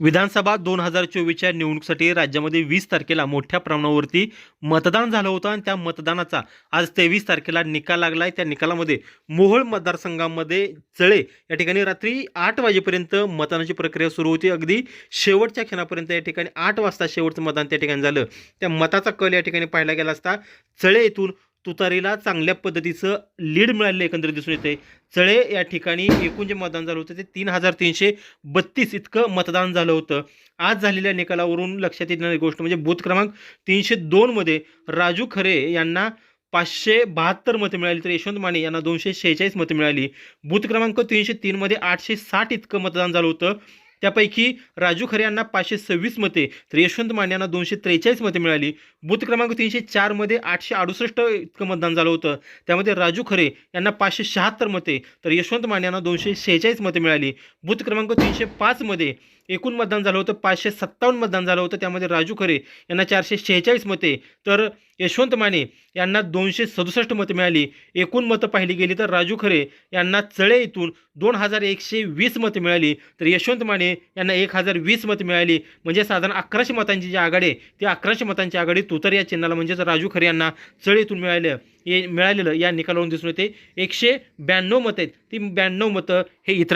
विधानसभा दोन हजार चोवीसच्या निवडणुकीसाठी राज्यामध्ये वीस तारखेला मोठ्या प्रमाणावरती मतदान झालं होतं आणि त्या मतदानाचा आज तेवीस तारखेला निकाल लागला आहे त्या निकालामध्ये मोहोळ मतदारसंघामध्ये चळे या ठिकाणी रात्री आठ वाजेपर्यंत मतदानाची प्रक्रिया सुरू होती. अगदी शेवटच्या क्षणापर्यंत या ठिकाणी आठ वाजता शेवटचं मतदान त्या ठिकाणी झालं. त्या मताचा कल या ठिकाणी पाहायला गेला असता चळे येथून तुतारीला चांगल्या पद्धतीचं लीड मिळालेलं एकंदरीत दिसून येते चळे या ठिकाणी एकूण जे मतदान झालं होतं ते तीन हजार तीनशे बत्तीस इतकं मतदान झालं होतं. आज झालेल्या निकालावरून लक्षात येणारी गोष्ट म्हणजे बूथ क्रमांक तीनशे दोनमध्ये राजू खरे यांना पाचशे बहात्तर मतं मिळाली तर यशवंत माने यांना दोनशे शेहेचाळीस मतं मिळाली. बूथ क्रमांक तीनशे तीनमध्ये आठशे साठ इतकं मतदान झालं होतं. त्यापैकी राजू खरे यांना पाचशे सव्वीस मते तर यशवंत माने यांना दोनशे त्रेचाळीस मते मिळाली. बूथ क्रमांक तीनशे चारमध्ये आठशे अडुसष्ट इतकं मतदान झालं होतं. त्यामध्ये राजू खरे यांना पाचशे शहात्तर मते तर यशवंत माने यांना दोनशे शेहेचाळीस मते मिळाली. बूथ क्रमांक तीनशे पाचमध्ये एकूण मतदान झालं होतं पाचशे सत्तावन्न मतदान झालं होतं त्यामध्ये राजू खरे यांना चारशे शेहेचाळीस मते. तर यशवंत माने यांना दोनशे सदुसष्ट मतं मिळाली. एकूण मतं पाहिली गेली तर राजू खरे यांना चळे इथून दोन हजार एकशे वीस मतं मिळाली. तर यशवंत माने यांना एक हजार वीस मतं मिळाली. म्हणजे साधारण अकराशे मतांची जी आघाडी आहे ती अकराशे मतांची आघाडी तुतर या चिन्हाला म्हणजेच राजू खरे यांना चळे इथून मिळालं हे मिळालेलं या निकालावरून दिसून येते. एकशे ब्याण्णव मतं आहेत. ती ब्याण्णव मतं हे इतर